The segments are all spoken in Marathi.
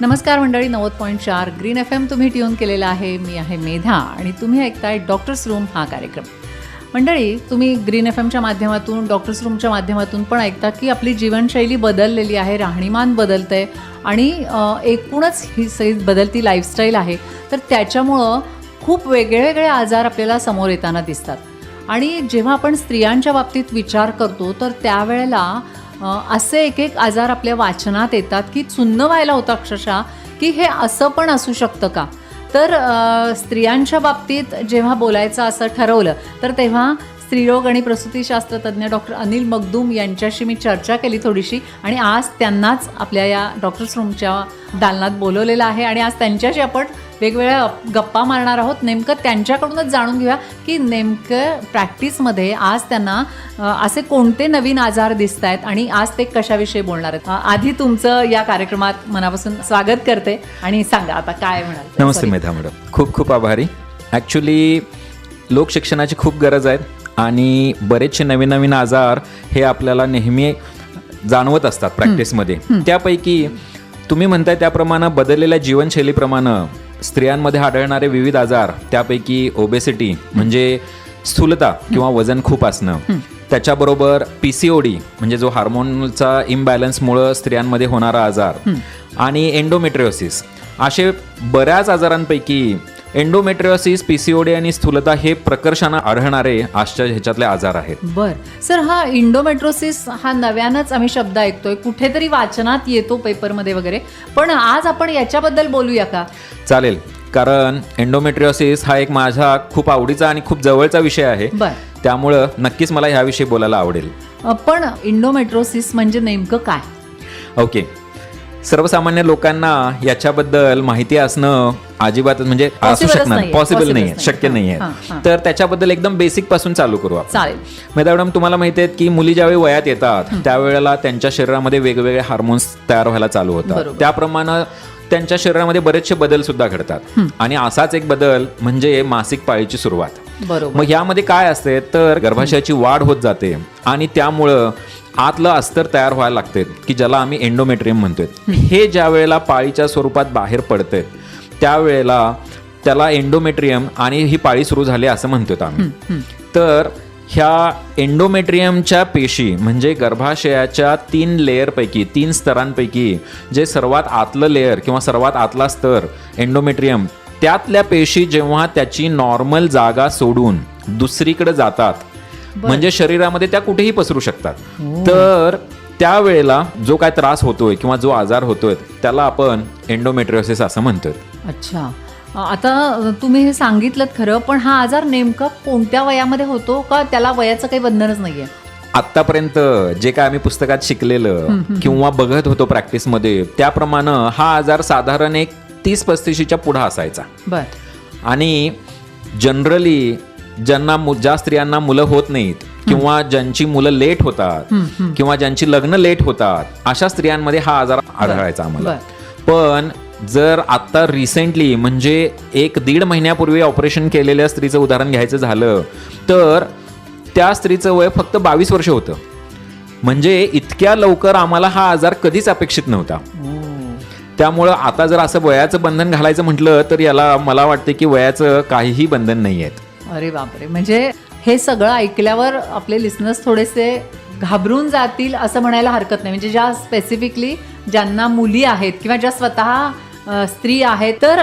नमस्कार मंडळी नव्वद पॉईंट चार ग्रीन एफ एम तुम्ही ट्यून केलेला आहे. मी आहे मेधा आणि तुम्ही ऐकताय डॉक्टर्स रूम हा कार्यक्रम. मंडळी तुम्ही ग्रीन एफ एमच्या माध्यमातून डॉक्टर्स रूमच्या माध्यमातून पण ऐकता की आपली जीवनशैली बदललेली आहे राहणीमान बदलतंय आणि एकूणच ही सही बदलती लाईफस्टाईल आहे. तर त्याच्यामुळं खूप वेगळे वेगळे आजार आपल्याला समोर येताना दिसतात. आणि जेव्हा आपण स्त्रियांच्या बाबतीत विचार करतो तर त्यावेळेला असे एक एक आजार आपल्या वाचनात येतात की चुन्न व्हायला होतं अक्षरशः की हे असं पण असू शकतं का? तर स्त्रियांच्या बाबतीत जेव्हा बोलायचं असं ठरवलं तर तेव्हा स्त्रीरोग आणि प्रसूतीशास्त्रतज्ञ डॉक्टर अनिल मगदूम यांच्याशी मी चर्चा केली थोडीशी आणि आज त्यांनाच आपल्या या डॉक्टर्स रूमच्या दालनात बोलवलेलं आहे आणि आज त्यांच्याशी आपण वेगवेगळ्या गप्पा मारणार आहोत. नेमकं त्यांच्याकडूनच जाणून घेऊया की नेमकं प्रॅक्टिसमध्ये आज त्यांना असे कोणते नवीन आजार दिसत आहेत आणि आज ते कशाविषयी बोलणार आहेत. आधी तुमचं या कार्यक्रमात मनापासून स्वागत करते आणि सांगा आता काय म्हणाल? नमस्ते. मेधा मॅडम. खूप खूप आभारी. ॲक्च्युली लोकशिक्षणाची खूप गरज आहे आणि बरेचसे नवीन नवीन आजार हे आपल्याला नेहमी जाणवत असतात प्रॅक्टिसमध्ये. त्यापैकी तुम्ही म्हणताय त्याप्रमाणे बदललेल्या जीवनशैलीप्रमाणे स्त्रियांमध्ये आढळणारे विविध आजार त्यापैकी ओबेसिटी म्हणजे स्थूलता किंवा वजन खूप असणं. त्याच्याबरोबर पी सी ओ डी म्हणजे जो हार्मोनचा इम्बॅलन्समुळं स्त्रियांमध्ये होणारा आजार आणि एंडोमेट्रिओसिस असे बऱ्याच आजारांपैकी endometriosis P C O D आणि स्थूलता हे प्रकर्षानं आढळणारे आजच्या ह्याच्यातले आजार आहेत. बर. सर हा इंडोमेट्रोसिस हा नव्यानंच आम्ही शब्द ऐकतोय. कुठेतरी वाचनात येतो पेपरमध्ये वगैरे. पण आज आपण याच्याबद्दल बोलूया का? चालेल. कारण एंडोमेट्रिओसिस हा एक माझा खूप आवडीचा आणि खूप जवळचा विषय आहे. बर. त्यामुळं नक्कीच मला ह्याविषयी बोलायला आवडेल. अ, पण इंडोमेट्रोसिस म्हणजे नेमकं काय? ओके. सर्वसामान्य लोकांना याच्याबद्दल माहिती असणं अजिबातच म्हणजे असू शकणार. पॉसिबल नाही. शक्य नाही आहे. तर त्याच्याबद्दल एकदम बेसिकपासून चालू करू आपण. मॅडम तुम्हाला माहिती आहे की मुली ज्यावेळी वयात येतात त्यावेळेला त्यांच्या शरीरामध्ये वेगवेगळे हार्मोन्स तयार व्हायला चालू होतात. त्याप्रमाणे त्यांच्या शरीरामध्ये बरेचसे बदल सुद्धा घडतात. आणि असाच एक बदल म्हणजे मासिक पाळीची सुरुवात. बरोबर. मग यामध्ये काय असते? तर गर्भाशयाची वाढ होत जाते आणि त्यामुळं आतलं अस्तर तयार व्हायला लागते की ज्याला आम्ही एंडोमेट्रियम म्हणतोय. हे ज्या वेळेला पाळीच्या स्वरूपात बाहेर पडते त्यावेळेला त्याला एंडोमेट्रियम आणि ही पाळी सुरू झाली असं म्हणतोय आम्ही. तर ह्या एंडोमेट्रियमच्या पेशी म्हणजे गर्भाशयाच्या तीन लेअरपैकी तीन स्तरांपैकी जे सर्वात आतलं लेअर किंवा सर्वात आतला स्तर एंडोमेट्रियम त्यातल्या पेशी जेव्हा त्याची नॉर्मल जागा सोडून दुसरीकडे जातात म्हणजे शरीरामध्ये त्या कुठेही पसरू शकतात. तर त्यावेळेला जो काय त्रास होतोय किंवा जो आजार होतोय त्याला आपण एंडोमेट्रिओसिस असं म्हणतोय. अच्छा. आता तुम्ही हे सांगितलं खरं पण हा आजार नेमका कोणत्या वयामध्ये होतो का त्याला वयाचं काही बंधनच नाहीये? आतापर्यंत जे काय आम्ही पुस्तकात शिकलेलं किंवा बघत होतो प्रॅक्टिसमध्ये त्याप्रमाणे हा आजार साधारण एक तीस पस्तीशीच्या पुढं असायचा. बर. आणि जनरली ज्यांना ज्या स्त्रियांना मुलं होत नाहीत किंवा ज्यांची मुलं लेट होतात किंवा ज्यांची लग्न लेट होतात अशा स्त्रियांमध्ये हा आजार आढळायचा आम्हाला. पण जर आता रिसेंटली म्हणजे एक दीड महिन्यापूर्वी ऑपरेशन केलेल्या स्त्रीचं उदाहरण घ्यायचं झालं तर त्या स्त्रीचं वय फक्त बावीस वर्ष होतं. म्हणजे इतक्या लवकर आम्हाला हा आजार कधीच अपेक्षित नव्हता. त्यामुळं आता जर असं वयाचं बंधन घालायचं म्हटलं तर याला मला वाटते की वयाचं काहीही बंधन नाही आहेत अरे बापरे. म्हणजे हे सगळं ऐकल्यावर आपले लिस्नर्स थोडेसे घाबरून जातील असं म्हणायला हरकत नाही. म्हणजे ज्या स्पेसिफिकली ज्यांना मुली आहेत किंवा ज्या स्वतः स्त्री आहेत तर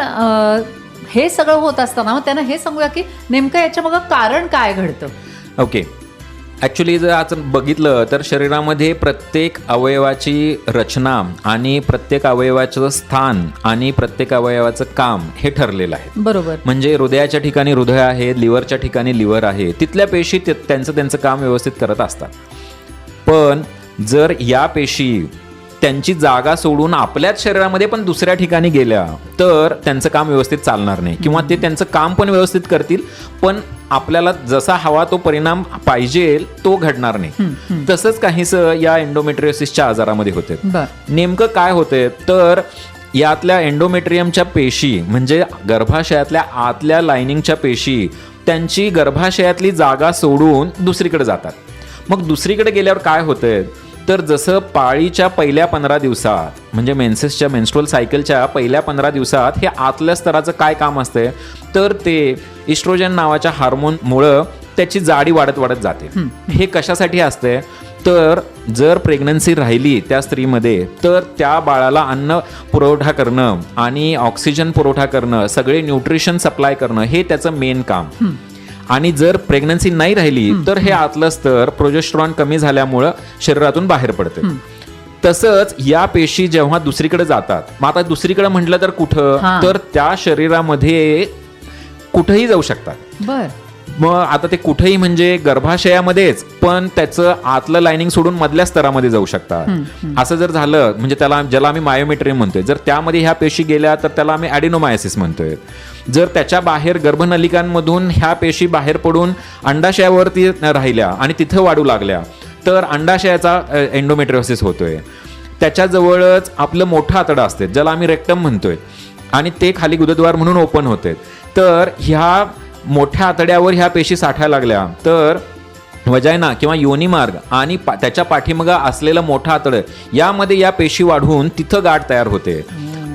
हे सगळं होत असताना मग त्यांना हे सांगूया की नेमकं याच्या मग कारण काय घडतं? ओके ॲक्च्युली जर आज बघितलं तर शरीरामध्ये प्रत्येक अवयवाची रचना आणि प्रत्येक अवयवाचं स्थान आणि प्रत्येक अवयवाचं काम हे ठरलेलं आहे. बरोबर. म्हणजे हृदयाच्या ठिकाणी हृदय आहे लिव्हरच्या ठिकाणी लिव्हर आहे तिथल्या पेशी त्यांचं त्यांचं काम व्यवस्थित करत असतात. पण जर या पेशी त्यांची जागा सोडून आपल्याच शरीरामध्ये पण दुसऱ्या ठिकाणी गेल्या तर त्यांचं काम व्यवस्थित चालणार नाही. किंवा ते त्यांचं काम पण व्यवस्थित करतील पण आपल्याला जसा हवा तो परिणाम पाहिजे तो घडणार नाही. तसंच काहीसं या एंडोमेट्रियोसिसच्या आजारामध्ये होते. नेमकं काय होते तर यातल्या एंडोमेट्रियमच्या पेशी म्हणजे गर्भाशयातल्या आतल्या लाइनिंगच्या पेशी त्यांची गर्भाशयातली जागा सोडून दुसरीकडे जातात. मग दुसरीकडे गेल्यावर काय होतंय तर जसं पाळीच्या पहिल्या पंधरा दिवसात म्हणजे मेन्सेसच्या मेन्स्ट्रुअल सायकलच्या पहिल्या पंधरा दिवसात हे आतल्या स्तराचं काय काम असते तर ते इस्ट्रोजन नावाच्या हार्मोनमुळं त्याची जाडी वाढत वाढत जाते. हे कशासाठी असते? तर जर प्रेग्नन्सी राहिली त्या स्त्रीमध्ये तर त्या बाळाला अन्न पुरवठा करणं आणि ऑक्सिजन पुरवठा करणं सगळे न्यूट्रिशन सप्लाय करणं हे त्याचं मेन काम. आणि जर प्रेग्नन्सी नाही राहिली तर हे आतलं स्तर प्रोजेस्ट्रॉन कमी झाल्यामुळं शरीरातून बाहेर पडते. तसंच या पेशी जेव्हा दुसरीकडे जातात मग आता दुसरीकडे म्हटलं तर कुठं. तर त्या शरीरामध्ये कुठंही जाऊ शकतात. बर. मग आता ते कुठेही म्हणजे गर्भाशयामध्येच पण त्याचं आतलं लाइनिंग सोडून मधल्या स्तरामध्ये जाऊ शकतात. असं जर झालं म्हणजे त्याला ज्याला आम्ही मायोमेट्रियम म्हणतोय जर त्यामध्ये ह्या पेशी गेल्या तर त्याला आम्ही ॲडिनोमायसिस म्हणतोय. जर त्याच्या बाहेर गर्भनलिकांमधून ह्या पेशी बाहेर पडून अंडाशयावरती राहिल्या आणि तिथं वाढू लागल्या तर अंडाशयाचा एंडोमेट्रिओसिस होतोय. त्याच्याजवळच आपलं मोठं आतडं असते ज्याला आम्ही रेक्टम म्हणतोय. आणि ते खाली गुदद्वार म्हणून ओपन होते तर ह्या मोठ्या आतड्यावर ह्या पेशी साठायला लागल्या. तर वजायना किंवा योनी मार्ग आणि पा- त्याच्या पाठीमागं असलेलं मोठं आतडं यामध्ये या पेशी वाढवून तिथं गाठ तयार होते.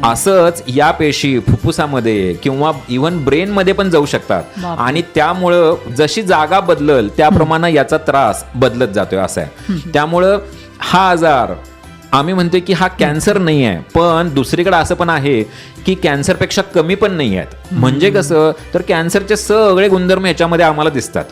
असंच या पेशी फुफ्फुसामध्ये किंवा इव्हन ब्रेनमध्ये पण जाऊ शकतात. आणि त्यामुळं जशी जागा बदलल त्याप्रमाणे याचा त्रास बदलत जातोय असं आहे. त्यामुळं हा आजार आम्ही म्हणतोय की हा कॅन्सर नाही आहे पण दुसरीकडे असं पण आहे की कॅन्सरपेक्षा कमी पण नाही आहेत म्हणजे कसं तर कॅन्सरचे सगळे गुणधर्म याच्यामध्ये आम्हाला दिसतात.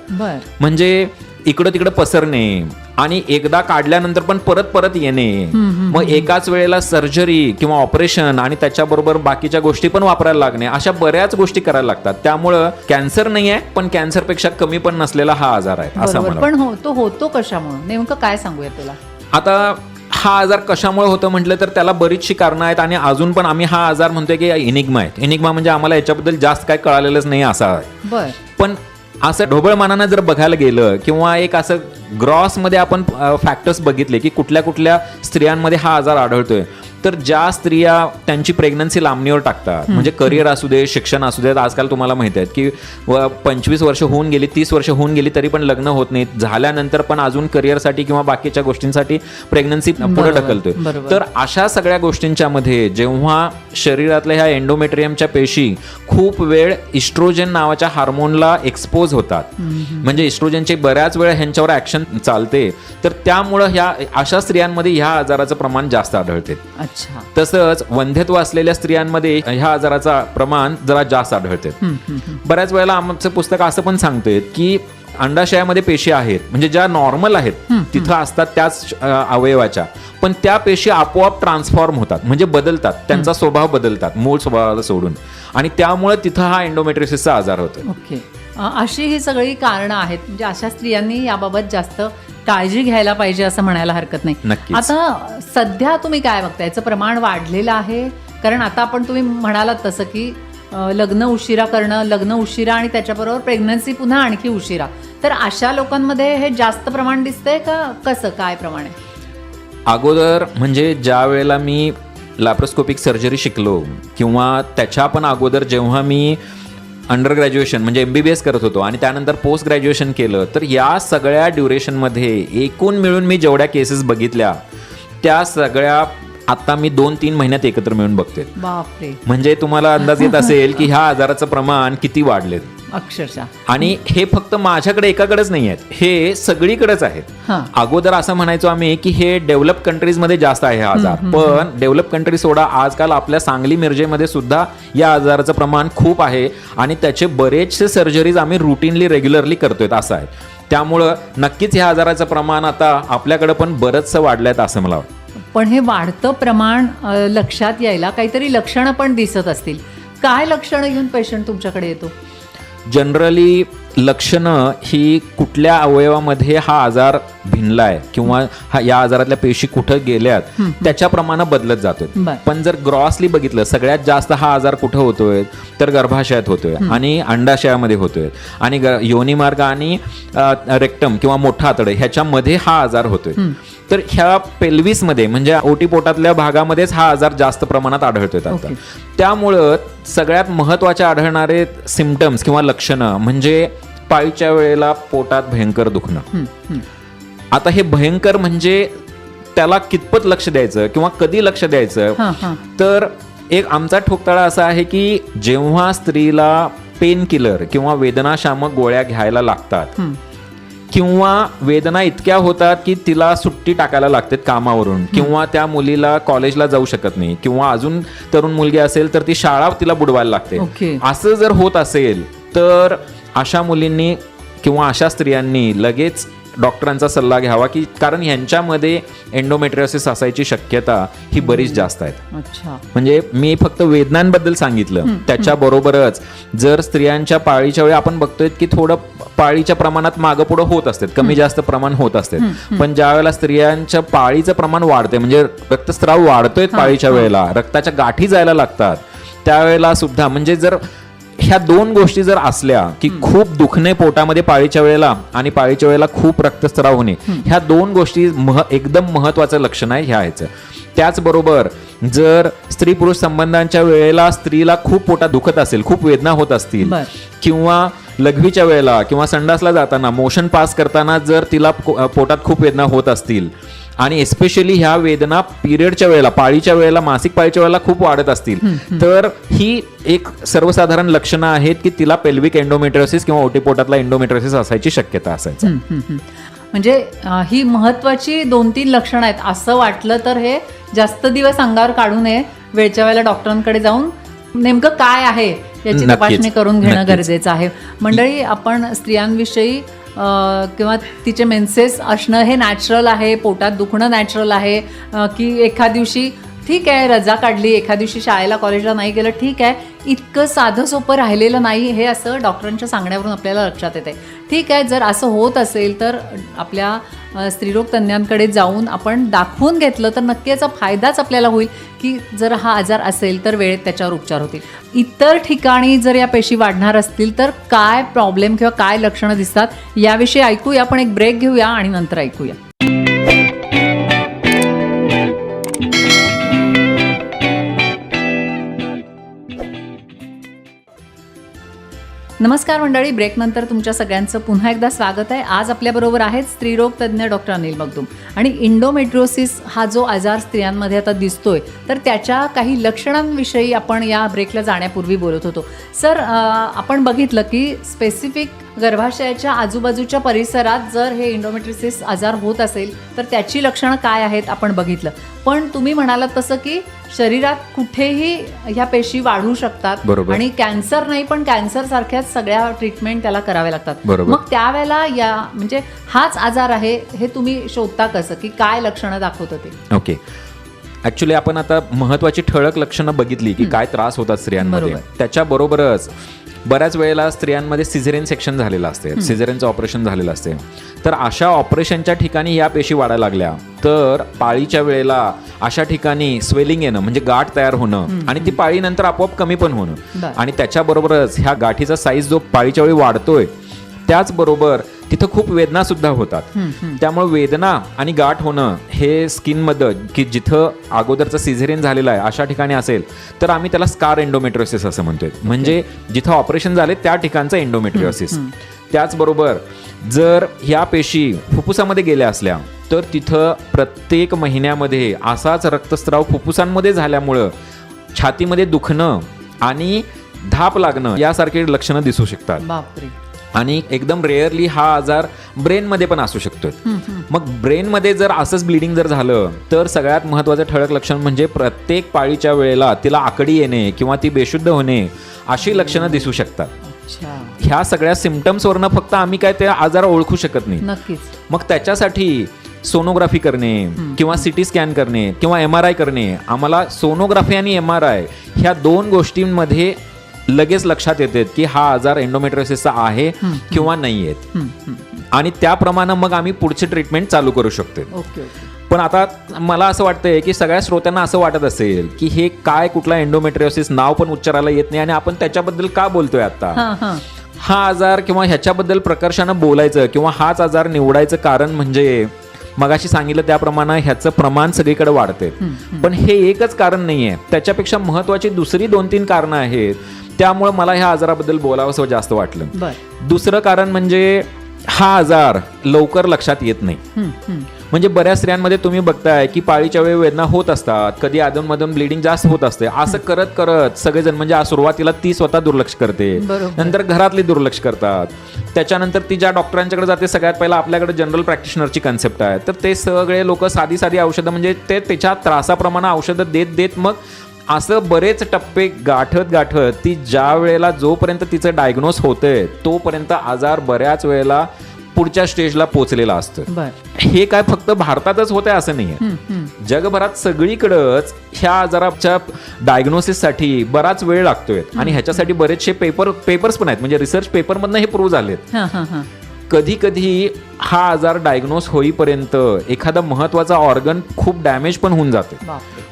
म्हणजे इकडं तिकडं पसरणे आणि एकदा काढल्यानंतर पण परत परत येणे मग एकाच वेळेला सर्जरी किंवा ऑपरेशन आणि त्याच्याबरोबर बाकीच्या गोष्टी पण वापरायला लागणे अशा बऱ्याच गोष्टी करायला लागतात. त्यामुळं कॅन्सर नाही आहे पण कॅन्सरपेक्षा कमी पण नसलेला हा आजार आहे असं पण हो तो होतो कशामुळे? नेमकं काय सांगूया तुला? आता हा आजार कशामुळे होतं म्हटलं तर त्याला बरीचशी कारणं आहेत आणि अजून पण आम्ही हा आजार म्हणतोय की इनिग्मा आहे इनिग्मा म्हणजे आम्हाला याच्याबद्दल जास्त काय कळालेलंच नाही असा आहे. पण असं ढोबळमानानं जर बघायला गेलं किंवा एक असं ग्रॉसमध्ये आपण फॅक्टर्स बघितले की कुठल्या कुठल्या स्त्रियांमध्ये हा आजार आढळतोय. तर ज्या स्त्रिया त्यांची प्रेग्नन्सी लांबणीवर टाकतात म्हणजे करिअर असू दे शिक्षण असू देत आजकाल तुम्हाला माहीत आहेत की पंचवीस वर्ष होऊन गेली तीस वर्ष होऊन गेली तरी पण लग्न होत नाहीत. झाल्यानंतर पण अजून करिअरसाठी किंवा बाकीच्या गोष्टींसाठी प्रेग्नन्सी पुढे ढकलतोय. तर अशा सगळ्या गोष्टींच्या मध्ये जेव्हा शरीरातल्या ह्या एंडोमेट्रियमच्या पेशी खूप वेळ इस्ट्रोजन नावाच्या हार्मोनला एक्सपोज होतात. म्हणजे इस्ट्रोजनचे बऱ्याच वेळ ह्यांच्यावर ऍक्शन चालते तर त्यामुळं ह्या अशा स्त्रियांमध्ये ह्या आजाराचं प्रमाण जास्त आढळते. अच्छा. तसंच वंध्यत्व असलेल्या स्त्रियांमध्ये ह्या आजाराचा प्रमाण जरा जास्त आढळते. बऱ्याच वेळेला आमचं पुस्तक असं पण सांगते की अंडाशयामध्ये पेशी आहेत म्हणजे ज्या नॉर्मल आहेत तिथं असतात त्याच अवयवाच्या. पण त्या पेशी आपोआप ट्रान्सफॉर्म होतात म्हणजे बदलतात. त्यांचा स्वभाव बदलतात मूळ स्वभावाला सोडून. आणि त्यामुळे तिथं हा एंडोमेट्रिसिसचा आजार होतो अशी ही सगळी कारणं आहेत. म्हणजे अशा स्त्रियांनी याबाबत जास्त काळजी घ्यायला पाहिजे असं म्हणायला हरकत नाही. आता सध्या तुम्ही काय बघताय? याचं प्रमाण वाढलेलं आहे. कारण आता आपण तुम्ही म्हणालात तसं की लग्न उशिरा करणं लग्न उशिरा आणि त्याच्याबरोबर प्रेग्नन्सी पुन्हा आणखी उशिरा. तर अशा लोकांमध्ये हे जास्त प्रमाण दिसतंय का? कसं? काय प्रमाण आहे? अगोदर म्हणजे ज्या वेळेला मी लॅप्रोस्कोपिक सर्जरी शिकलो किंवा त्याच्या पण अगोदर जेव्हा मी अंडर ग्रॅज्युएशन म्हणजे एम बी बी एस करत होतो आणि त्यानंतर पोस्ट ग्रॅज्युएशन केलं. तर या सगळ्या ड्युरेशनमध्ये एकूण मिळून मी जेवढ्या केसेस बघितल्या त्या सगळ्या आता मी दोन तीन महिन्यात एकत्र मिळून बघते. म्हणजे तुम्हाला अंदाज येत असेल की ह्या आजाराचं प्रमाण किती वाढलेत. अक्षरशः. आणि हे फक्त माझ्याकडे एकाकडेच नाही आहेत. हे सगळीकडेच आहेत. हां. अगोदर असं म्हणायचो आम्ही की हे डेव्हलप कंट्रीजमध्ये जास्त आहे हा आजार. पण डेव्हलप कंट्री सोडा आजकाल आपल्या सांगली मिरजेमध्ये सुद्धा या आजाराचं प्रमाण खूप आहे आणि त्याचे बरेचसे सर्जरीज आम्ही रुटीनली रेग्युलरली करतोय असं आहे. त्यामुळं नक्कीच ह्या आजाराचं प्रमाण आता आपल्याकडे पण बरंचसं वाढलंय असं मला वाटतं. पण हे वाढतं प्रमाण लक्षात यायला काहीतरी लक्षणं पण दिसत असतील. काय लक्षणं घेऊन पेशंट तुमच्याकडे येतो? जनरली लक्षणं ही कुठल्या अवयवामध्ये हा आजार भिनलाय किंवा हा या आजारातल्या पेशी कुठं गेल्यात त्याच्याप्रमाणे बदलत जातोय. पण जर ग्रॉसली बघितलं सगळ्यात जास्त हा आजार कुठं होतोय तर गर्भाशयात होतोय आणि अंडाशयामध्ये होतोय. आणि योनिमार्ग आणि रेक्टम किंवा मोठा आतडे ह्याच्यामध्ये हा आजार होतोय. तर ह्या पेल्विसमध्ये म्हणजे ओटीपोटातल्या भागामध्येच हा आजार जास्त प्रमाणात आढळतोय. त्यामुळं सगळ्यात महत्त्वाचे आढळणारे सिमटम्स किंवा लक्षणं म्हणजे पाळीच्या वेळेला पोटात भयंकर दुखणं. आता हे भयंकर म्हणजे त्याला कितपत लक्ष द्यायचं किंवा कधी लक्ष द्यायचं तर एक आमचा ठोकताळा असा आहे की जेव्हा स्त्रीला पेन किलर किंवा वेदनाशामक गोळ्या घ्यायला लागतात हं. किंवा वेदना इतक्या होतात की तिला सुट्टी टाकायला लागते कामावरून. किंवा त्या मुलीला कॉलेजला जाऊ शकत नाही. किंवा अजून तरुण मुलगी असेल तर ती शाळा तिला बुडवायला लागते. असं जर होत असेल तर अशा मुलींनी किंवा अशा स्त्रियांनी लगेच डॉक्टरांचा सल्ला घ्यावा की कारण ह्यांच्यामध्ये एंडोमेट्रियोसिस असायची शक्यता ही बरीच जास्त आहे. म्हणजे मी फक्त वेदनांबद्दल सांगितलं. त्याच्याबरोबरच जर स्त्रियांच्या पाळीच्या वेळी आपण बघतोय की थोडं पाळीच्या प्रमाणात मागं पुढं होत असतात. कमी जास्त प्रमाण होत असते पण ज्या वेळेला स्त्रियांच्या पाळीचं प्रमाण वाढते म्हणजे रक्तस्राव वाढतोय पाळीच्या वेळेला रक्ताच्या गाठी जायला लागतात त्यावेळेला सुद्धा म्हणजे जर ह्या दोन गोष्टी जर असल्या की खूप दुखणे पोटामध्ये पाळीच्या वेळेला आणि पाळीच्या वेळेला खूप रक्तस्राव होणे ह्या दोन गोष्टी मह एकदम महत्वाचं लक्षण आहे ह्या ह्याचं त्याचबरोबर जर स्त्री पुरुष संबंधांच्या वेळेला स्त्रीला खूप पोटात दुखत असेल खूप वेदना होत असतील. किंवा लघवीच्या वेळेला किंवा संडासला जाताना मोशन पास करताना जर तिला पोटात खूप वेदना होत असतील आणि एस्पेशली ह्या वेदना पिरियडच्या वेळेला पाळीच्या वेळेला मासिक पाळीच्या वेळेला खूप वाढत असतील तर ही एक सर्वसाधारण लक्षणं आहेत की तिला पेल्विक एंडोमेट्रोसिस किंवा ओटीपोटातला एंडोमेट्रोसिस असायची शक्यता असायची. म्हणजे ही महत्वाची दोन तीन लक्षणं आहेत. असं वाटलं तर हे जास्त दिवस अंगावर काढू नये. वेळच्या वेळेला डॉक्टरांकडे जाऊन नेमकं काय आहे याची. तपासणी करून घेणं. गरजेचं आहे मंडळी आपण स्त्रियांविषयी किंवा तिचे मेन्सेस असणं हे नॅचरल आहे पोटात दुखणं नॅचरल आहे की एका दिवशी ठीक आहे रजा काढली एका दिवशी शाळेला कॉलेजला नाही गेलं ठीक आहे. इतकं साधं सोपं राहिलेलं नाही हे असं डॉक्टरांच्या सांगण्यावरून आपल्याला लक्षात येते. ठीक आहे जर असं होत असेल तर आपल्या स्त्रीरोग तज्ज्ञांकडे जाऊन आपण दाखवून घेतलं तर नक्की याचा फायदाच आपल्याला होईल की जर हा आजार असेल तर वेळेत त्याच्यावर उपचार होतील. इतर ठिकाणी जर या पेशी वाढणार असतील तर काय प्रॉब्लेम किंवा काय लक्षणं दिसतात याविषयी ऐकूया आपण एक ब्रेक घेऊया आणि नंतर ऐकूया. नमस्कार मंडळी ब्रेकनंतर तुमच्या सगळ्यांचं पुन्हा एकदा स्वागत आहे. आज आपल्याबरोबर आहेत स्त्रीरोग तज्ज्ञ डॉक्टर अनिल मगदूम. आणि इंडोमेट्रोसिस हा जो आजार स्त्रियांमध्ये आता दिसतोय तर त्याच्या काही लक्षणांविषयी आपण या ब्रेकला जाण्यापूर्वी बोलत होतो. सर आपण बघितलं की स्पेसिफिक गर्भाशयाच्या आजूबाजूच्या परिसरात जर हे इंडोमेट्रिसिस आजार होत असेल तर त्याची लक्षणं काय आहेत आपण बघितलं. पण तुम्ही म्हणालात तसं की शरीरात कुठेही ह्या पेशी वाढू शकतात. आणि कॅन्सर नाही पण कॅन्सर सारख्याच सगळ्या ट्रीटमेंट त्याला कराव्या लागतात. मग त्यावेळेला या म्हणजे हाच आजार आहे हे तुम्ही शोधता कसं? की काय लक्षणं दाखवतं ते? ओके. ऍक्च्युली आपण आता महत्वाची ठळक लक्षणं बघितली की काय त्रास होतात स्त्रियांमध्ये. बरोबर. त्याच्याबरोबरच बऱ्याच वेळेला स्त्रियांमध्ये सिझेरियन सेक्शन झालेलं असते सिझेरियनचं ऑपरेशन झालेलं असते. तर अशा ऑपरेशनच्या ठिकाणी या पेशी वाढायला लागल्या तर पाळीच्या वेळेला अशा ठिकाणी स्वेलिंग येणं म्हणजे गाठ तयार होणं आणि ती पाळीनंतर आपोआप कमी पण होणं. आणि त्याच्याबरोबरच ह्या गाठीचा साईज जो पाळीच्या वेळी वाढतोय त्याचबरोबर तिथं खूप वेदना सुद्धा होतात. त्यामुळे वेदना आणि गाठ होणं हे स्किनमध्ये की जिथं अगोदरचं सिझेरियन झालेलं आहे अशा ठिकाणी असेल तर आम्ही त्याला स्कार एंडोमेट्रियोसिस असं म्हणतोय. म्हणजे जिथं ऑपरेशन झाले त्या ठिकाणचं एंडोमेट्रियोसिस त्याचबरोबर जर ह्या पेशी फुफ्फुसामध्ये गेल्या असल्या तर तिथं प्रत्येक महिन्यामध्ये असाच रक्तस्राव फुफ्फुसांमध्ये झाल्यामुळं छातीमध्ये दुखणं आणि धाप लागणं यासारखे लक्षणं दिसू शकतात. आणि एकदम रेअरली हा आजार ब्रेनमध्ये पण असू शकतो मग ब्रेनमध्ये जर असंच ब्लिडिंग जर झालं तर सगळ्यात महत्त्वाचं ठळक लक्षण म्हणजे प्रत्येक पाळीच्या वेळेला तिला आकडी येणे किंवा ती बेशुद्ध होणे अशी लक्षणं दिसू शकतात. ह्या सगळ्या सिमटम्सवरनं फक्त आम्ही काय ते आजार ओळखू शकत नाही. मग त्याच्यासाठी सोनोग्राफी करणे किंवा सिटी स्कॅन करणे किंवा एम आर आय करणे. आम्हाला सोनोग्राफी आणि एम आर आय ह्या दोन गोष्टींमध्ये लगेच लक्षात येते की हा आजार एंडोमेट्रोसिसचा आहे किंवा नाही आहेत. आणि त्याप्रमाणे मग आम्ही पुढची ट्रीटमेंट चालू करू शकतो पण आता मला असं वाटतंय की सगळ्या श्रोत्यांना असं वाटत असेल की हे काय कुठला एंडोमेट्रियोसिस नाव पण उच्चारायला येत नाही आणि आपण त्याच्याबद्दल का बोलतोय आता? हा आजार किंवा ह्याच्याबद्दल प्रकर्षानं बोलायचं किंवा हाच आजार निवडायचं कारण म्हणजे मगाशी सांगितलं त्याप्रमाणे ह्याचं प्रमाण सगळीकडे वाढते पण हे एकच कारण नाहीये. त्याच्यापेक्षा महत्वाची दुसरी दोन तीन कारणं आहेत. त्यामुळे मला ह्या आजाराबद्दल बोलावंसं जास्त वाटलं. दुसरं कारण म्हणजे हा आजार लवकर लक्षात येत नाही. म्हणजे बऱ्याच स्त्रियांमध्ये तुम्ही बघताय की पाळीच्या वेळी वेदना होत असतात कधी अधूनमधून ब्लिडिंग जास्त होत असते. असं करत करत सगळेजण म्हणजे सुरुवातीला ती स्वतः दुर्लक्ष करते. नंतर घरातली दुर्लक्ष करतात. त्याच्यानंतर ती ज्या डॉक्टरांच्याकडे जाते सगळ्यात पहिला आपल्याकडे जनरल प्रॅक्टिशनरची कन्सेप्ट आहे. तर ते सगळे लोक साधी साधी औषधं म्हणजे ते त्याच्या त्रासाप्रमाणे औषधं देत देत मग असं बरेच टप्पे गाठत गाठत ती ज्या वेळेला जोपर्यंत तिचं डायग्नोस होतंय तोपर्यंत आजार बऱ्याच वेळेला पुढच्या स्टेजला पोचलेला असतं हे काय फक्त भारतातच होत आहे असं नाही हम्म, हम्म. जगभरात सगळीकडंच ह्या आजाराच्या डायग्नोसिससाठी बराच वेळ लागतोय आणि ह्याच्यासाठी बरेचसे पेपर पेपर्स पण आहेत. म्हणजे रिसर्च पेपरमधनं हे प्रूव्ह झालेत. कधी कधी हा. आजार डायग्नोस होईपर्यंत एखादा महत्त्वाचा ऑर्गन खूप डॅमेज पण होऊन जाते.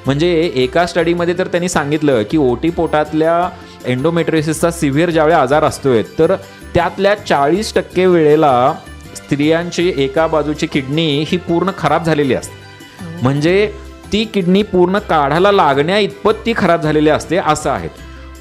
म्हणजे एका स्टडीमध्ये तर त्यांनी सांगितलं की ओटी पोटातल्या एन्डोमेट्रिसिसचा सिव्हिअर ज्यावेळी आजार असतोय तर त्यातल्या चाळीस टक्के वेळेला स्त्रियांची एका बाजूची किडनी ही पूर्ण खराब झालेली असते. म्हणजे ती किडनी पूर्ण काढायला लागण्या इतपत ती खराब झालेली असते असं आहेत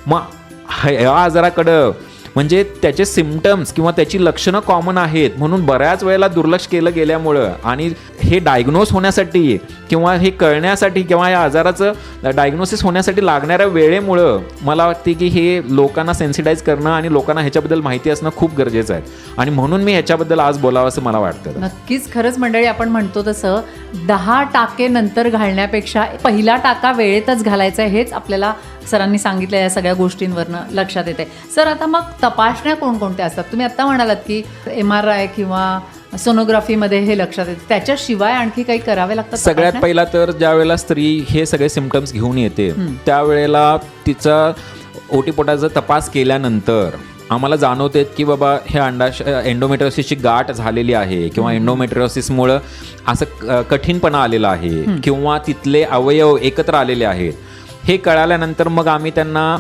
मग ह्या या आजाराकडं म्हणजे त्याचे सिमटम्स किंवा त्याची लक्षणं कॉमन आहेत म्हणून बऱ्याच वेळेला दुर्लक्ष केलं गेल्यामुळं आणि हे डायग्नोस होण्यासाठी किंवा हे कळण्यासाठी किंवा या आजाराचं डायग्नोसिस होण्यासाठी लागणाऱ्या वेळेमुळं मला वाटते की हे लोकांना सेन्सिटाईज करणं आणि लोकांना ह्याच्याबद्दल माहिती असणं खूप गरजेचं आहे. आणि म्हणून मी ह्याच्याबद्दल आज बोलावं असं मला वाटतं. नक्कीच खरंच मंडळी आपण म्हणतो तसं दहा टाके नंतर घालण्यापेक्षा पहिला टाका वेळेतच घालायचा आहे हेच आपल्याला सरांनी सांगितलं या सगळ्या गोष्टींवरनं लक्षात येते. सर आता मग तपासण्या कोणकोणत्या असतात? तुम्ही आत्ता म्हणालात की एम आर आय किंवा सोनोग्राफीमध्ये हे लक्षात येते. त्याच्याशिवाय आणखी काही करावे लागतात सगळ्यात? पहिला तर ज्या वेळेला स्त्री हे सगळे सिमटम्स घेऊन येते त्यावेळेला तिचा ओटीपोटाचा तपास केल्यानंतर आम्हाला जाणवते की बाबा हे अंडाश एन्डोमेट्रोसिसची गाठ झालेली आहे किंवा एन्डोमेट्रोसिसमुळं असं कठीणपणा आलेला आहे किंवा तिथले अवयव एकत्र आलेले आहेत. हे कळाल्यानंतर मग आम्ही त्यांना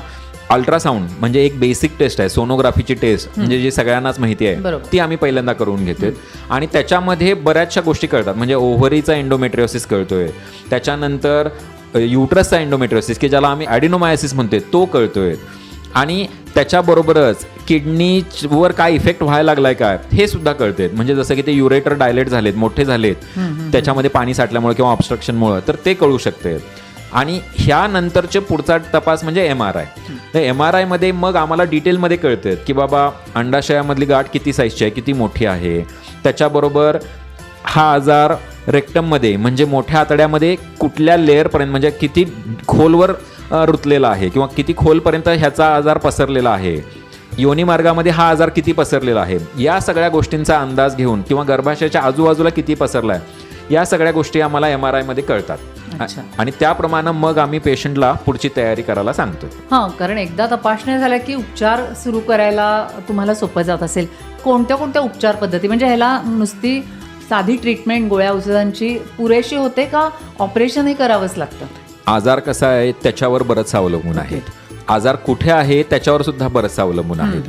अल्ट्रासाऊंड म्हणजे एक बेसिक टेस्ट आहे सोनोग्राफीची टेस्ट म्हणजे जी सगळ्यांनाच माहिती आहे. ती आम्ही पहिल्यांदा करून घेतो आणि त्याच्यामध्ये बऱ्याचशा गोष्टी कळतात म्हणजे ओव्हरीचा एन्डोमेट्रिओसिस कळतोय त्याच्यानंतर युट्रसचा एन्डोमेट्रिओसिस की ज्याला आम्ही ॲडिनोमायसिस म्हणतोय तो कळतोय. आणि त्याच्याबरोबरच किडनीवर काय इफेक्ट व्हायला लागलाय काय हे सुद्धा कळते म्हणजे जसं की ते युरेटर डायलेट झालेत मोठे झालेत त्याच्यामध्ये पाणी साठल्यामुळे किंवा ऑब्स्ट्रक्शनमुळे तर ते कळू शकते आणि ह्यानंतरचे पुढचा तपास म्हणजे एम आर आय तर एम आर आयमध्ये मग आम्हाला डिटेलमध्ये कळतं की बाबा अंडाशयामधली गाठ किती साईजची आहे किती मोठी आहे. त्याच्याबरोबर हा आजार रेक्टममध्ये म्हणजे मोठ्या आतड्यामध्ये कुठल्या लेअरपर्यंत म्हणजे किती खोलवर रुतलेला आहे किंवा किती खोलपर्यंत ह्याचा आजार पसरलेला आहे. योनी मार्गामध्ये हा आजार किती पसरलेला आहे. या सगळ्या गोष्टींचा अंदाज घेऊन किंवा गर्भाशयाच्या आजूबाजूला किती पसरला आहे या सगळ्या गोष्टी आम्हाला एम आर आयमध्ये कळतात. आणि त्याप्रमाणे मग आम्ही पेशंटला पुढची तयारी करायला सांगतो हां कारण एकदा तपासण्या झाल्या की उपचार सुरू करायला तुम्हाला सोपं जात असेल. कोणत्या कोणत्या उपचार पद्धती? म्हणजे ह्याला नुसती साधी ट्रीटमेंट गोळ्या औषधांची पुरेशी होते का ऑपरेशनही करावंच लागतं? आजार कसा आहे त्याच्यावर बरंच अवलंबून आहेत. आजार कुठे आहे त्याच्यावर सुद्धा बरंच अवलंबून आहेत.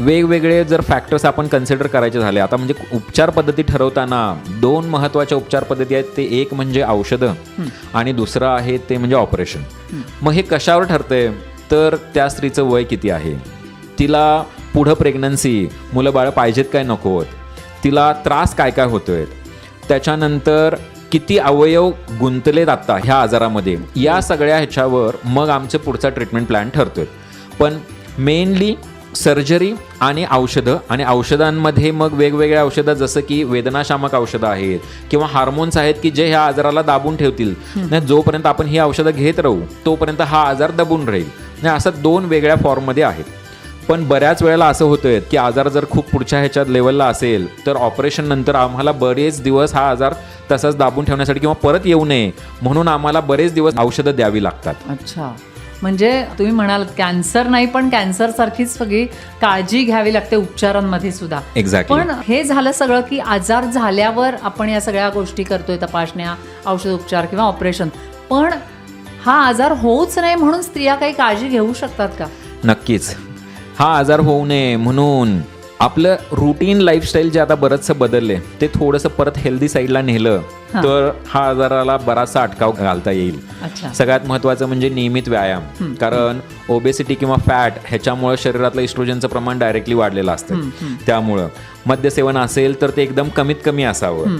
वेगवेगळे जर फॅक्टर्स आपण कन्सिडर करायचे झाले आता म्हणजे उपचार पद्धती ठरवताना दोन महत्त्वाच्या उपचार पद्धती आहेत ते एक म्हणजे औषधं आणि दुसरं आहे ते म्हणजे ऑपरेशन मग हे कशावर ठरतंय? तर त्या स्त्रीचं वय किती आहे? तिला पुढं प्रेग्नन्सी मुलं बाळं पाहिजेत काय नकोत तिला त्रास काय काय होतोय? त्याच्यानंतर किती अवयव गुंतलेत आता ह्या आजारामध्ये? या सगळ्या ह्याच्यावर मग आमचं पुढचा ट्रीटमेंट प्लॅन ठरतोय. पण मेनली सर्जरी आणि औषधं आणि औषधांमध्ये मग वेगवेगळ्या औषधं जसं की वेदनाशामक औषधं आहेत किंवा हार्मोन्स आहेत की जे ह्या आजाराला दाबून ठेवतील. जोपर्यंत आपण ही औषधं घेत राहू तोपर्यंत हा आजार दबून राहील. असं दोन वेगळ्या फॉर्ममध्ये आहेत. पण बऱ्याच वेळेला असं होतंय की आजार जर खूप पुढच्या ह्याच्यात लेवलला असेल तर ऑपरेशन नंतर आम्हाला बरेच दिवस हा आजार तसाच दाबून ठेवण्यासाठी किंवा परत येऊ नये म्हणून आम्हाला बरेच दिवस औषधं द्यावी लागतात. अच्छा. म्हणजे तुम्ही म्हणाल कॅन्सर नाही पण कॅन्सर सारखीच सगळी काळजी घ्यावी लागते उपचारांमध्ये सुद्धा. एक्झॅक्टली पण हे झालं सगळं की आजार झाल्यावर आपण या सगळ्या गोष्टी करतोय तपासण्या औषध उपचार किंवा ऑपरेशन. पण हा आजार होऊच नाही म्हणून स्त्रिया काही काळजी घेऊ शकतात का? नक्कीच. हा आजार होऊ नये म्हणून आपलं रुटीन लाईफस्टाईल जे आता बरंचसं बदलले ते थोडंसं परत हेल्दी साईडला नेलं तर हा आजाराला बराचसा अटकाव घालता येईल. सगळ्यात महत्त्वाचं म्हणजे नियमित व्यायाम. कारण ओबेसिटी किंवा फॅट ह्याच्यामुळं शरीरातलं इस्ट्रोजनचं प्रमाण डायरेक्टली वाढलेलं असतं. त्यामुळं मद्यसेवन असेल तर ते एकदम कमीत कमी असावं.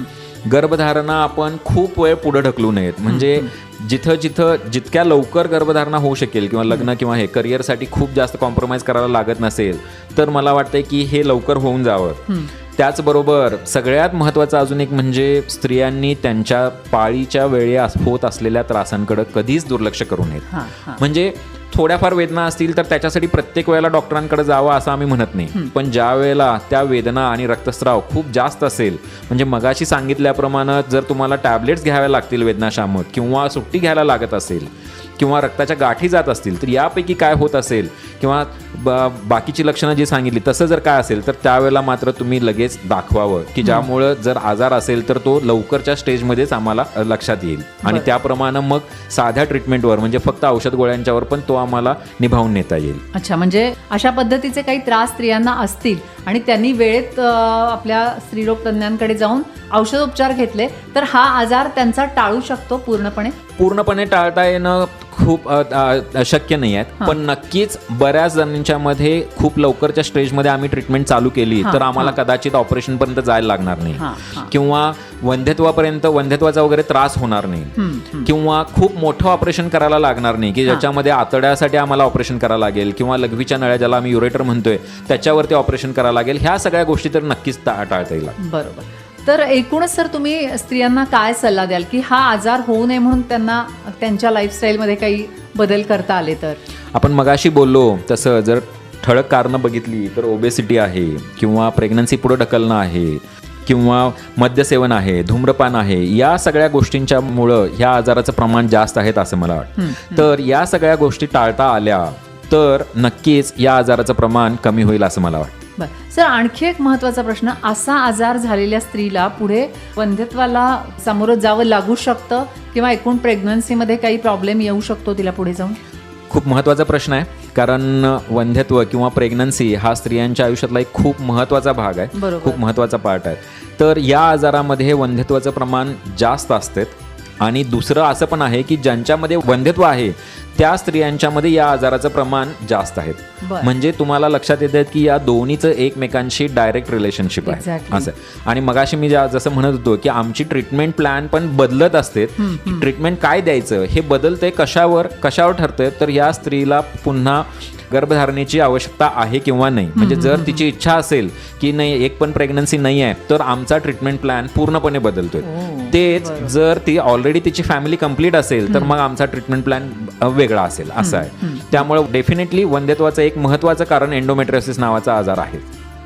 गर्भधारणा आपण खूप वेळ पुढे ढकलू नयेत. म्हणजे जिथं जिथं जितक्या लवकर गर्भधारणा होऊ शकेल किंवा लग्न किंवा हे करिअरसाठी खूप जास्त कॉम्प्रोमाइज करायला लागत नसेल तर मला वाटतंय की हे लवकर होऊन जावं. त्याचबरोबर सगळ्यात महत्त्वाचं अजून एक म्हणजे स्त्रियांनी त्यांच्या पाळीच्या वेळी होत असलेल्या त्रासांकडे कधीच दुर्लक्ष करू नयेत. म्हणजे थोड्याफार वेदना असतील तर त्याच्यासाठी प्रत्येक वेळेला डॉक्टरांकडे जावं असं आम्ही म्हणत नाही. पण ज्या वेळेला त्या वेदना आणि रक्तस्राव खूप जास्त असेल म्हणजे मगाशी सांगितल्याप्रमाणे जर तुम्हाला टॅबलेट्स घ्याव्या लागतील वेदनाशामक किंवा सुट्टी घ्यायला लागत असेल किंवा रक्ताच्या गाठी जात असतील तर यापैकी काय होत असेल किंवा ब- बाकीची लक्षणं जी सांगितली तसं जर काय असेल तर त्यावेळेला मात्र तुम्ही लगेच दाखवावं. की ज्यामुळं जर आजार असेल तर तो लवकरच्या स्टेजमध्येच आम्हाला लक्षात येईल. आणि त्याप्रमाणे मग साध्या ट्रीटमेंटवर म्हणजे फक्त औषध गोळ्यांच्यावर पण तो आम्हाला निभावून नेता येईल. अच्छा म्हणजे अशा पद्धतीचे काही त्रास स्त्रियांना असतील आणि त्यांनी वेळेत आपल्या स्त्रीरोग तज्ज्ञांकडे जाऊन औषधोपचार घेतले तर हा आजार त्यांचा टाळू शकतो पूर्णपणे? पूर्णपणे टाळता येणं खूप शक्य नाही आहे पण नक्कीच बऱ्याच जणांच्या मध्ये खूप लवकरच्या स्टेजमध्ये आम्ही ट्रीटमेंट चालू केली तर आम्हाला कदाचित ऑपरेशन पर्यंत जायला लागणार नाही. किंवा वंध्यत्वापर्यंत वंध्यत्वाचा वगैरे त्रास होणार नाही. किंवा खूप मोठं ऑपरेशन करायला लागणार नाही की ज्याच्यामध्ये आतड्यासाठी आम्हाला ऑपरेशन करायला लागेल किंवा लघवीच्या नळ्या ज्याला आम्ही युरेटर म्हणतोय त्याच्यावरती ऑपरेशन करायला लागेल. ह्या सगळ्या गोष्टी तर नक्कीच टाळता येईल. बरोबर. तर एकूणच सर तुम्ही स्त्रियांना काय सल्ला द्याल? की हा आजार होऊ नये म्हणून त्यांना त्यांच्या लाईफस्टाईलमध्ये काही बदल करता आले तर? आपण मगाशी बोललो तसं जर ठळक कारणं बघितली तर ओबेसिटी आहे किंवा प्रेग्नन्सी पुढे ढकलणं आहे किंवा मद्यसेवन आहे धूम्रपान आहे या सगळ्या गोष्टींच्या मुळं ह्या आजाराचं प्रमाण जास्त आहेत असं मला वाटतं. तर या सगळ्या गोष्टी टाळता आल्या तर नक्कीच या आजाराचं प्रमाण कमी होईल असं मला वाटतं. बरं. सर आणखी एक महत्त्वाचा प्रश्न असा आजार झालेल्या स्त्रीला पुढे वंध्यत्वाला सामोरं जावं लागू शकतं किंवा एकूण प्रेग्नन्सीमध्ये काही प्रॉब्लेम येऊ शकतो तिला पुढे जाऊन? खूप महत्त्वाचा प्रश्न आहे. कारण वंध्यत्व किंवा प्रेग्नन्सी हा स्त्रियांच्या आयुष्यातला एक खूप महत्त्वाचा भाग आहे. खूप महत्त्वाचा पार्ट आहे. तर या आजारामध्ये वंध्यत्वाचं प्रमाण जास्त असते. आणि दुसरं असं पण आहे की ज्यांच्यामध्ये वंध्यत्व आहे त्या स्त्रियांच्यामध्ये या आजाराचं प्रमाण जास्त आहे बरं. म्हणजे तुम्हाला लक्षात येत की या दोन्हीचं एकमेकांशी डायरेक्ट रिलेशनशिप आहे. असं. आणि मगाशी मी जसं म्हणत होतो की आमची ट्रीटमेंट प्लॅन पण बदलत असते. ट्रीटमेंट काय द्यायचं? हे बदलते कशावर? कशावर ठरतंय? तर या स्त्रीला पुन्हा गर्भधारणेची आवश्यकता आहे किंवा नाही? म्हणजे जर तिची इच्छा असेल की नाही एक पण प्रेग्नन्सी नाही आहे तर आमचा ट्रीटमेंट प्लॅन पूर्णपणे बदलतोय. तेच जर ती ऑलरेडी तिची फॅमिली कंप्लीट असेल तर मग आमचा ट्रीटमेंट प्लॅन वेगळा असेल असं आहे. त्यामुळे डेफिनेटली वंध्यत्वाचं एक महत्त्वाचं कारण एंडोमेट्रियोसिस नावाचा आजार आहे.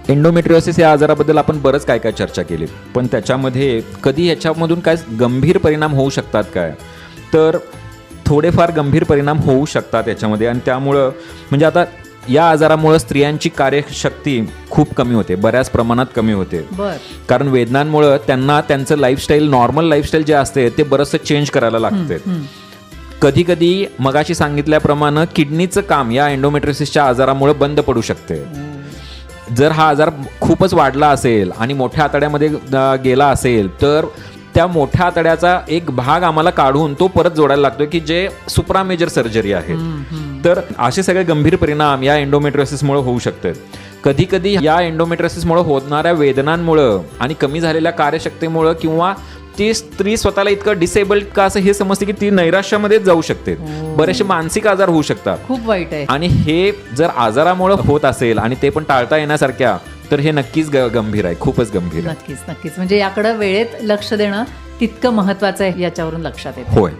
एंडोमेट्रियोसिस या आजाराबद्दल आपण बरंच काय काय चर्चा केली पण त्याच्यामध्ये कधी ह्याच्यामधून काय गंभीर परिणाम होऊ शकतात काय? तर थोडेफार गंभीर परिणाम होऊ शकतात याच्यामध्ये. आणि त्यामुळं म्हणजे आता या आजारामुळं स्त्रियांची कार्यशक्ती खूप कमी होते बऱ्याच प्रमाणात कमी होते. कारण वेदनांमुळं त्यांना त्यांचं लाईफस्टाईल नॉर्मल लाईफस्टाईल जे असते ते बरंचसं चेंज करायला लागते. कधी कधी मगाशी सांगितल्याप्रमाणे किडनीचं काम या एंडोमेट्रिसिसच्या आजारामुळे बंद पडू शकते. जर हा आजार खूपच वाढला असेल आणि मोठ्या आतड्यामध्ये गेला असेल तर त्या मोठ्या आतड्याचा एक भाग आम्हाला काढून तो परत जोडायला लागतो की जे सुप्रामेजर सर्जरी आहे. तर असे सगळे गंभीर परिणाम या एंडोमेट्रियोसिसमुळे होऊ शकतात. कधी कधी या एंडोमेट्रियोसिसमुळे होणाऱ्या वेदनांमुळं आणि कमी झालेल्या कार्यशक्तीमुळं किंवा ती स्त्री स्वतःला इतकं डिसेबल्ड का असं हे समजते की ती नैराश्यामध्ये जाऊ शकते. बरेचसे मानसिक आजार होऊ शकतात. खूप वाईट आहे. आणि हे जर आजारामुळे होत असेल आणि ते पण टाळता येण्यासारख्या तर हे नक्कीच गंभीर आहे. खूपच गंभीर आहे. नक्कीच नक्कीच. म्हणजे याकडे वेळेत लक्ष देणं तितकं महत्वाचं आहे याच्यावरून लक्षात येतं. होय.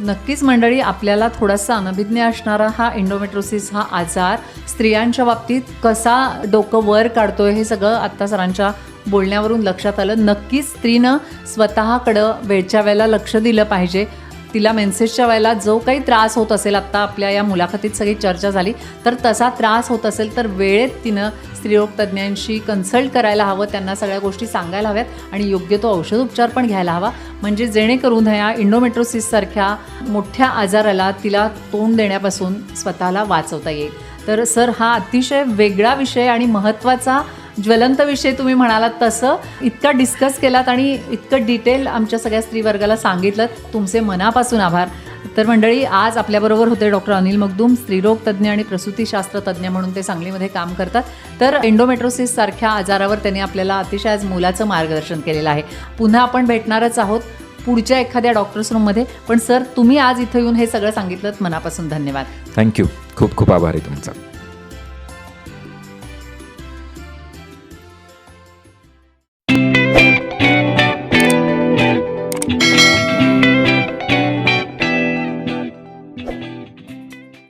नक्कीच मंडळी आपल्याला थोडासा अनभिज्ञ असणारा हा इंडोमेट्रोसिस हा आजार स्त्रियांच्या बाबतीत कसा डोकं वर काढतोय हे सगळं आत्ता सरांच्या बोलण्यावरून लक्षात आलं. नक्कीच स्त्रीनं स्वतःकडं वेळच्या वेळेला लक्ष दिलं पाहिजे. तिला मेन्सेसच्या वेळेला जो काही त्रास होत असेल आत्ता आपल्या या मुलाखतीत सगळी चर्चा झाली तर तसा त्रास होत असेल तर वेळेत तिनं स्त्रीरोग तज्ज्ञांशी कन्सल्ट करायला हवं त्यांना सगळ्या गोष्टी सांगायला हव्यात आणि योग्य तो औषधोपचार पण घ्यायला हवा. म्हणजे जेणेकरून ह्या इंडोमेट्रोसिससारख्या मोठ्या आजाराला तिला तोंड देण्यापासून स्वतःला वाचवता येईल. तर सर हा अतिशय वेगळा विषय आणि महत्त्वाचा ज्वलंत विषय तुम्ही म्हणालात तसं. इतका डिस्कस केलात आणि इतकं डिटेल आमच्या सगळ्या स्त्रीवर्गाला सांगितलं. तुमचे मनापासून आभार. तर मंडळी आज आपल्याबरोबर होते डॉक्टर अनिल मगदूम स्त्रीरोग तज्ज्ञ आणि प्रसूतीशास्त्र तज्ज्ञ म्हणून ते सांगलीमध्ये काम करतात. तर एंडोमेट्रोसिस सारख्या आजारावर त्यांनी आपल्याला अतिशय आज मोलाचं मार्गदर्शन केलेलं आहे. पुन्हा आपण भेटणारच आहोत पुढच्या एखाद्या डॉक्टर्स रूममध्ये पण सर तुम्ही आज इथं येऊन हे सगळं सांगितलं मनापासून धन्यवाद. थँक्यू खूप खूप आभारी तुमचा.